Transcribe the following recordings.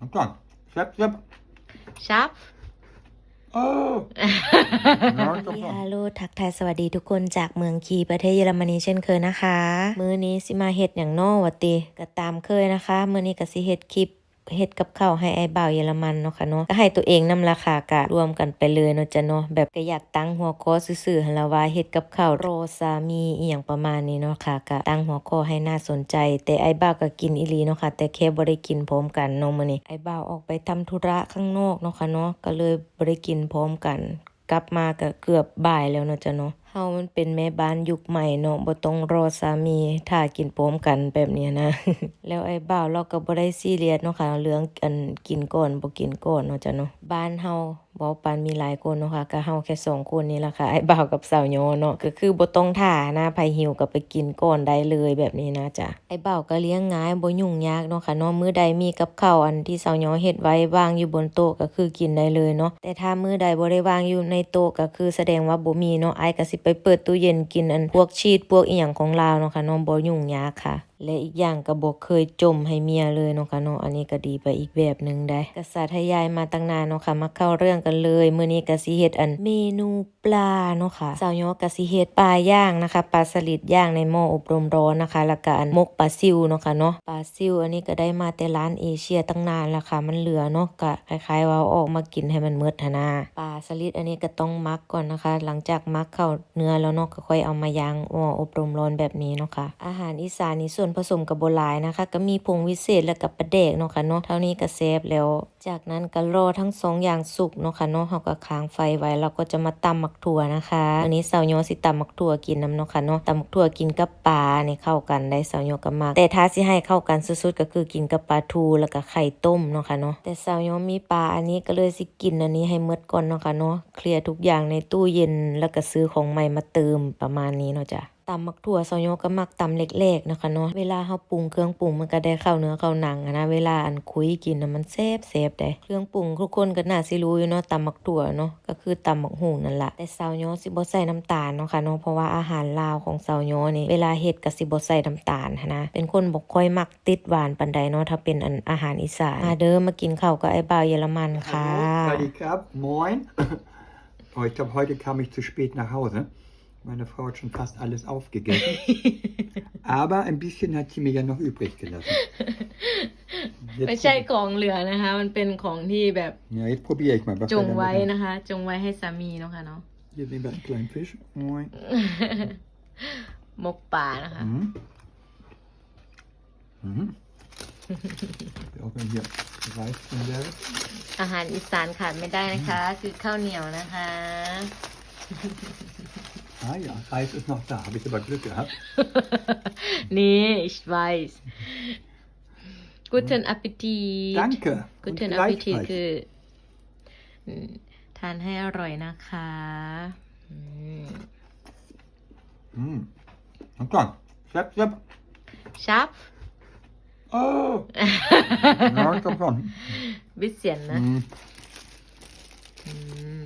Und dann, schlepp, schlepp. ชับ Oh. ja, ich glaub ดี schon. ฮัลโหลทักทายสวัสดีทุกคนจากเมืองคีประเทศเยอรมนีเช่นเคยนะคะ มื้อนี้สิมาเฮ็ดอย่างนอวะติก็ตามเคยนะคะ มื้อนี้ก็สิเฮ็ดคลิป เฮ็ดกับข้าวให้ไอ้บ่าวเยอรมันเนาะค่ะเนาะก็ให้ตัวเองนำราคากะรวมกันไปเลยเนาะจ้ะเนาะแบบก็อยากตั้งหัวข้อซื่อๆหั่นละว่าเฮ็ดกับข้าวโรซามีอีหยังประมาณนี้เนาะค่ะก็ตั้งหัวข้อให้น่าสนใจ แต่ไอ้บ่าวก็กินอีหลีเนาะค่ะ แต่แค่บ่ได้กินพร้อมกันเนาะมื้อนี้ไอ้บ่าวออกไปทำธุระข้างนอกเนาะค่ะเนาะก็เลยบ่ได้กินพร้อมกัน กลับมาก็เกือบบ่ายแล้วเนาะจ้ะเนาะ เฮามันเป็นแม่บ้านยุคใหม่เนาะบ่ต้องรอสามีถ้ากินพร้อมกันแบบเนี้ยนะ แล้วไอ้บ่าวเราก็บ่ได้ซีเรียสเนาะค่ะเรื่องอันกินก่อนบ่กินก่อนเนาะจ้ะเนาะบ้านเฮา บ่ปานมีหลายคนเนาะค่ะก็เฮาแค่สองคนนี่ล่ะค่ะไอ้บ่าวกับสาวโยเนาะก็คือบ่ต้องท่านะไผหิวก็ไปกินก่อนได้เลยแบบนี้นะจ้ะไอ้บ่าวก็เลี้ยงง่ายบ่ยุ่งยากเนาะค่ะเนาะมื้อใดมีกับข้าวอันที่สาวโยเฮ็ดไว้วางอยู่บนโต๊ะก็คือกินได้เลยเนาะแต่ถ้ามื้อใดบ่ได้วางอยู่ในโต๊ะก็คือแสดงว่าบ่มีเนาะไอ้ก็สิไปเปิดตู้เย็นกินอันพวกชีสพวกอีหยังของลาวเนาะค่ะเนาะบ่ยุ่งยากค่ะ และอีกอย่างก็บ่เคยจมให้เมียเลยเนาะค่ะเนาะอันนี้ก็ดีไปอีกแบบหนึ่งได้กษัตริย์ทยายมาตั้งนานเนาะค่ะมาเข้าเรื่องกันเลยมื้อนี้ก็สิเฮ็ดอันเมนูปลาเนาะค่ะสาวยอก็สิเฮ็ดปลาย่างนะคะปลาสลิดย่างในหม้ออบรมร้อนนะคะ แล้วก็อันมกปลาซิวเนาะค่ะเนาะปลาซิวอันนี้ก็ได้มาแต่ร้านเอเชียตั้งนานแล้วค่ะมันเหลือเนาะก็คล้ายๆว่าออกมากินให้มันหมดหั้นนะปลาสลิดอันนี้ก็ต้องมักก่อนนะคะ หลังจากมักเข้าเนื้อแล้วเนาะก็ค่อยเอามาย่างหม้ออบรมร้อนแบบนี้เนาะค่ะอาหารอีสานนี่ส่วนผสมกับโบหลายนะคะ ก็มีผงวิเศษและกับปลาแดกเนาะค่ะเนาะเท่านี้ก็แซ่บแล้วจากนั้นก็รอทั้งสองอย่างสุกเนาะค่ะเนาะเฮาก็ค้างไฟไว้แล้วก็จะมาตำหมักถั่วนะคะอันนี้สาวโยสิตำหมักถั่วกินน้ำเนาะค่ะเนาะตำหมักถั่วกินกับปลาเนี่เข้ากันได้สาวโยก็มากแต่ถ้าสิให้เข้ากันสุดๆก็คือกินกับปลาทูแล้วก็ไข่ต้มเนาะค่ะเนาะแต่สาวโยมีปลาอันนี้ก็เลยสิกินอันนี้ให้หมดก่อนเนาะค่ะเนาะเคลียร์ทุกอย่างในตู้เย็นแล้วก็ซื้อของใหม่มาเติมประมาณนี้เนาะจ้ะตำมักถั่วซอยโยก็มักตำเล็กๆนะคะเนาะเวลาเฮาปรุงเครื่องปรุงมันก็ได้เข้าเนื้อเข้าหนังนะเวลาอันคุยกินนะมันแซ่บแซ่บได้เครื่องปรุงทุกคนก็น่าสิรู้อยู่เนาะตำมักถั่วเนาะก็คือตำมักหูนั่นละแต่ซาวโยสิบ่ใส่น้ำตาลเนาะค่ะเนาะเพราะว่าอาหารลาวของซาวโยนี่เวลาเฮ็ดก็สิบ่ใส่น้ำตาลนะเป็นคนบ่ค่อยมักติดหวานปานใดเนาะถ้าเป็นอันอาหารอีสานมาเด้อมากินข้าวกับไอ้บ่าวเยอรมันค่ะ moin. Oh, ich glaube, heute kam ich zu spät nach Hause. Meine Frau hat schon fast alles aufgegessen. Aber ein bisschen hat sie mir ja noch übrig gelassen. ไม่ Jetzt, ใช่ของเหลือนะคะ มันเป็นของที่แบบ ja, jetzt probiere ich mal. Was จ wir ง damit ไว้ haben. นะคะ จงไว้ให้สามีเนาะค่ะเนาะ Hier sehen wir einen kleinen Fisch. Moin. มกป่านะคะ Mhm. Mhm. Auch wenn hier Reis drin wäre. อาหารอีสานขาดไม่ได้นะคะ คือข้าวเหนียวนะคะ Ah ja, Reis ist noch da. Habe ich aber Glück gehabt. นี่ ich weiß Guten Appetit Danke. Und Guten Appetit gleichfalls. คืออืมทานให้อร่อยนะคะอืม Mm. Und dann, schlepp, schlepp. ชับ Oh. ja, ich glaube schon. บิดเสียนนะ Mm. อืม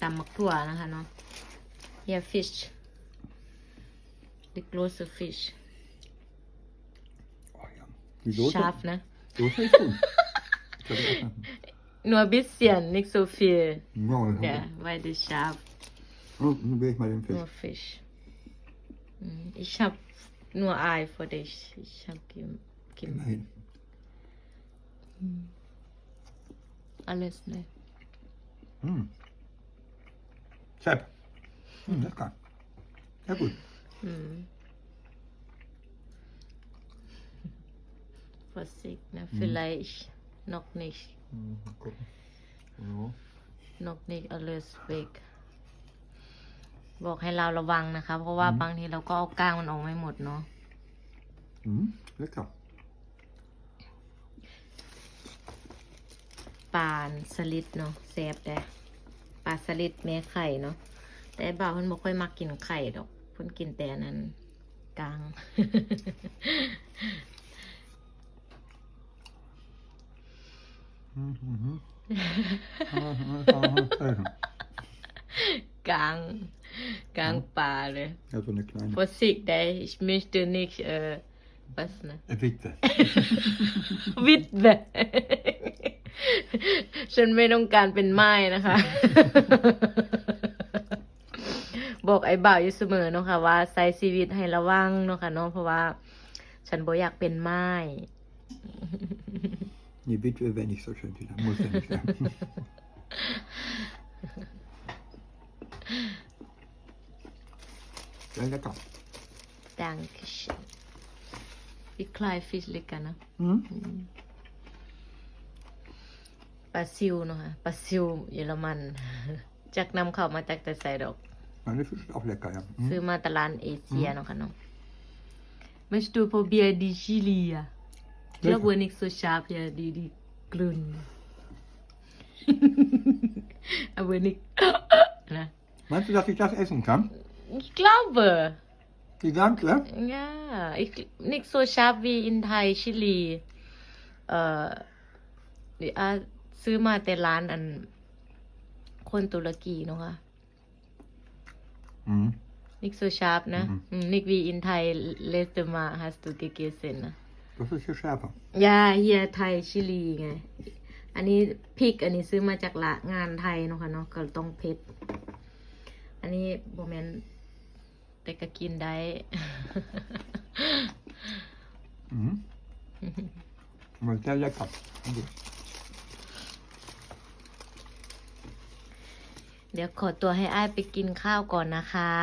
ตำมักถั่วนะคะเนาะ Here fish the große fish Oh ja. Die Soße, ชับนะ Soße ist gut. Ich hab auch noch- นัวบิดเสียน nicht so viel Ja, ja. ja weil die scharf Oh, nun will ich mal den Fisch. nur Fisch Mm, ich hab nur Ei für dich ich hab gem gem Immerhin. alles ne Mm. Sepp. Mm, lecker. Ja gut. mm. Vorsicht ne vielleicht noch nicht Mm, mal gucken. Ja. noch nicht alles weg บอกให้เราระวังนะคะ เพราะว่าบางทีเราก็เอาก้างมันออกไม่หมดเนาะ Mm, lecker. ปลาสลิดเนาะแซ่บแต่ปลาสลิดแม่ไข่เนาะ แต่บ่าวเพิ่นบ่ค่อยมักกินไข่ดอกเพิ่นกินแต่อันนั้นกลาง Mhm. Mhm. Ah, das war noch ein Zeichen. กลางกลางปลาเลย Ja, so eine kleine. Vorsicht, ey, ich möchte nicht äh, Was นะ Äh, Witwe. วิดแบบฉันไม่ต้องการเป็นไม้นะคะ บอกไอ้บ่าวอยู่เสมอเนาะค่ะว่าใช้ชีวิตให้ระวังเนาะค่ะเนาะเพราะว่า ฉันบ่อยากเป็นไม้ Die Witwe wäre nicht so schön, die muss ja nicht sein. Sehr lecker. Dankeschön. Wie klein Fisch lecker นะ Mhm. ปลาซิวเนาะค่ะปลาซิวเยอรมัน จากนำเข้ามาจากแต่ไซดอก Meine Fisch ist auch lecker, ja. ซื้อ Mhm. มาตลาดเอเชียเนาะค่ะเนาะ Möchtest du probieren die Chili? ja? Ich glaube wohl nicht so scharf, ja, die, die grün. Aber nicht. Na, Meinst du, dass ich das essen kann? ich glaube. Die Ganze? Ja, ich, nicht so scharf wie in Thai Chili. Äh, die, ah, ซื้อมาแต่ร้านอัน คนตุรกีเนาะค่ะ Mhm. Nicht so scharf, ne? Mhm. Mm, Nicht wie in Thai letzte Mal hast du gegessen, ne? Das ist hier schärfer. ยาเฮียไทยชิลีไง อันนี้พริกอันนี้ซื้อมาจากละงานไทยเนาะค่ะเนาะก็ต้องเผ็ด อันนี้โบแมนแต่ก็กินได้ Mhm. Aber sehr lecker. เดี๋ยวขอตัวให้อ้ายไปกินข้าวก่อนนะคะ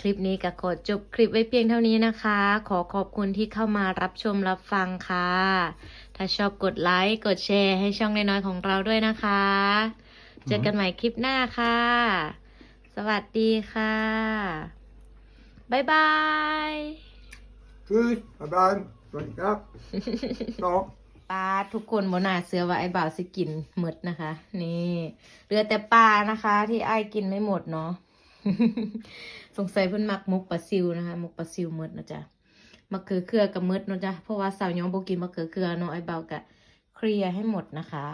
คลิปนี้ก็ขอจบคลิปไว้เพียงเท่านี้นะคะ ขอขอบคุณที่เข้ามารับชมรับฟังค่ะ ถ้าชอบกดไลค์กดแชร์ให้ช่องน้อยๆของเราด้วยนะคะ เจอกันใหม่คลิปหน้าค่ะ สวัสดีค่ะ บ๊ายบาย Tschüss, bye bye. Guten Tag. Ciao. ปลาทุกคนบนหน้าเสือว่าไอ้บ่าวสิกินหมดนะคะ นี่เหลือแต่ปลานะคะ ที่ไอ้กินไม่หมดเนาะสงสัยเพิ่นมักมุกปลาซิวนะคะมุกปลาซิวหมดนะจ๊ะมะเขือเคือกับมดเนาะจ๊ะเพราะว่าสาวย้อมบ่กินมะเขือเคือเนาะไอ้บ่าวกะเคลียร์ให้หมดนะคะ